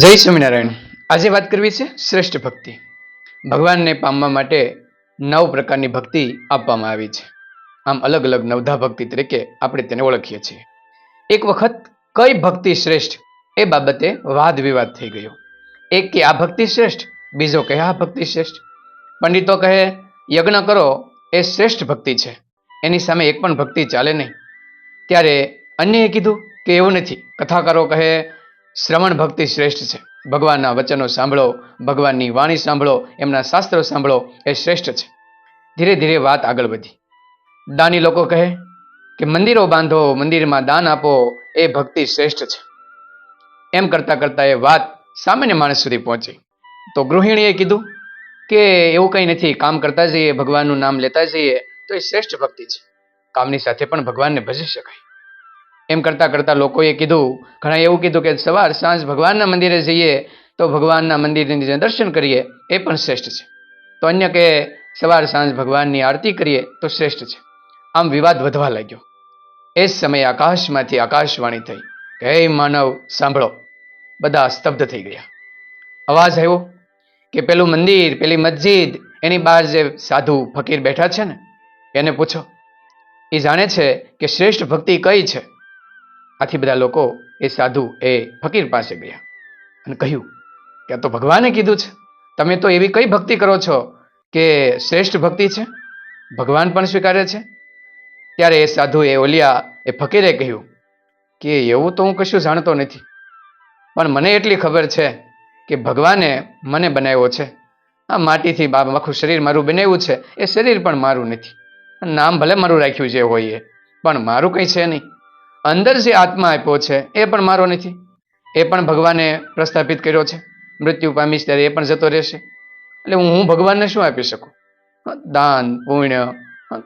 જય સ્વામિનારાયણ. આજે વાત કરવી છે શ્રેષ્ઠ ભક્તિ. ભગવાનને પામવા માટે નવ પ્રકારની ભક્તિ આપવામાં આવી છે. આમ અલગ અલગ નવધા ભક્તિ તરીકે આપણે તેને ઓળખીએ છીએ. એક વખત કઈ ભક્તિ શ્રેષ્ઠ એ બાબતે વાદ વિવાદ થઈ ગયો. એક કે આ ભક્તિ શ્રેષ્ઠ, બીજો કહે આ ભક્તિ શ્રેષ્ઠ. પંડિતો કહે, યજ્ઞ કરો, એ શ્રેષ્ઠ ભક્તિ છે. એની સામે એક પણ ભક્તિ ચાલે નહીં. ત્યારે અન્યએ કીધું કે એવું નથી. કથાકારો કહે શ્રવણ ભક્તિ શ્રેષ્ઠ છે. ભગવાનના વચનો સાંભળો, ભગવાનની વાણી સાંભળો, એમના શાસ્ત્રો સાંભળો, એ શ્રેષ્ઠ છે. ધીરે ધીરે વાત આગળ વધી. દાની લોકો કહે કે, મંદિરો બાંધો, મંદિરમાં દાન આપો, એ ભક્તિ શ્રેષ્ઠ છે. એમ કરતા કરતા એ વાત સામાન્ય માણસ સુધી પહોંચી. તો ગૃહિણીએ કીધું કે, એવું કંઈ નથી, કામ કરતા જઈએ, ભગવાનનું નામ લેતા જઈએ, તો એ શ્રેષ્ઠ ભક્તિ છે. કામની સાથે પણ ભગવાનને ભજી શકાય. એમ કરતાં કરતાં લોકોએ કીધું ઘણા એવું કીધું કે સવાર સાંજ ભગવાનના મંદિરે જઈએ, તો ભગવાનના મંદિરની જે દર્શન કરીએ, એ પણ શ્રેષ્ઠ છે. તો અન્ય કે સવાર સાંજ ભગવાનની આરતી કરીએ, તો શ્રેષ્ઠ છે. આમ વિવાદ વધવા લાગ્યો. એ જ સમયે આકાશમાંથી આકાશવાણી થઈ. કે હે માનવ, સાંભળો. બધા સ્તબ્ધ થઈ ગયા. અવાજ આવ્યો કે પેલું મંદિર, પેલી મસ્જિદ, એની બહાર જે સાધુ ફકીર બેઠા છે ને, એને પૂછો. એ જાણે છે કે શ્રેષ્ઠ ભક્તિ કઈ છે? આથી બધા લોકો એ સાધુ એ ફકીર પાસે ગયા અને કહ્યું કે આ તો ભગવાને કીધું છે. તમે તો એવી કઈ ભક્તિ કરો છો કે શ્રેષ્ઠ ભક્તિ છે? ભગવાન પણ સ્વીકારે છે? ત્યારે એ સાધુ એ ઓલિયા એ ફકીરે કહ્યું, કે એવું તો હું કશું જાણતો નથી, પણ મને એટલી ખબર છે કે ભગવાને મને બનાવ્યો છે. આ માટીથી બાબ આખું શરીર મારું બનાવ્યું છે. એ શરીર પણ મારું નથી. નામ ભલે મારું રાખ્યું છે હોય એ, પણ મારું કંઈ છે નહીં. અંદર જે આત્મા આપ્યો છે, એ પણ મારો નથી. એ પણ ભગવાને પ્રસ્થાપિત કર્યો છે. મૃત્યુ પામીશ ત્યારે એ પણ જતો રહેશે. એટલે હું ભગવાનને શું આપી શકું? દાન, પુણ્ય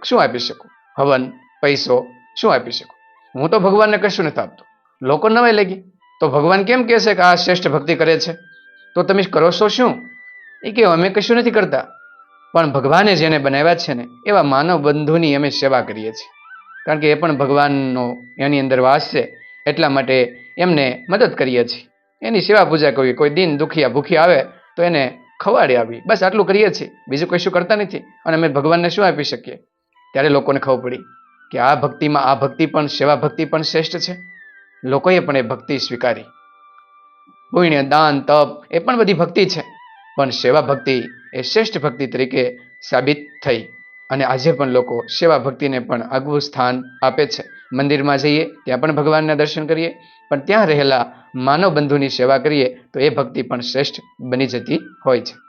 શું આપી શકું? હવન, પૈસો, શું આપી શકું? હું તો ભગવાનને કશું નથી આપતો. લોકો નવાઈ લાગી. તો ભગવાન કેમ કહે છે કે આ શ્રેષ્ઠ ભક્તિ કરે છે? તો તમે કરો છો શું? એ કે અમે કશું નથી કરતા. પણ ભગવાને જેને બનાવ્યા છે ને, એવા માનવ બંધુની અમે સેવા કરીએ છીએ. કારણ કે એ પણ ભગવાનનો એની અંદર વાસ છે, એટલા માટે એમને મદદ કરીએ છીએ. એની સેવા પૂજા કરવી, કોઈ દિન દુખિયા ભૂખી આવે તો એને ખવાડી આવી. બસ આટલું કરીએ છીએ. બીજું કશું કરતા નથી. અને અમે ભગવાનને શું આપી શકીએ? ત્યારે લોકોને ખબર પડી કે આ ભક્તિમાં આ ભક્તિ પણ, સેવા ભક્તિ પણ શ્રેષ્ઠ છે. લોકોએ પણ એ ભક્તિ સ્વીકારી. પુણ્ય, દાન, તપ એ પણ બધી ભક્તિ છે. પણ સેવા ભક્તિ એ શ્રેષ્ઠ ભક્તિ તરીકે સાબિત થઈ. અને આજે પણ લોકો સેવા ભક્તિને પણ આગવું સ્થાન આપે છે. મંદિરમાં જઈએ, ત્યાં પણ ભગવાનના દર્શન કરીએ, પણ ત્યાં રહેલા માનવ બંધુની સેવા કરીએ, તો એ ભક્તિ પણ શ્રેષ્ઠ બની જતી હોય છે.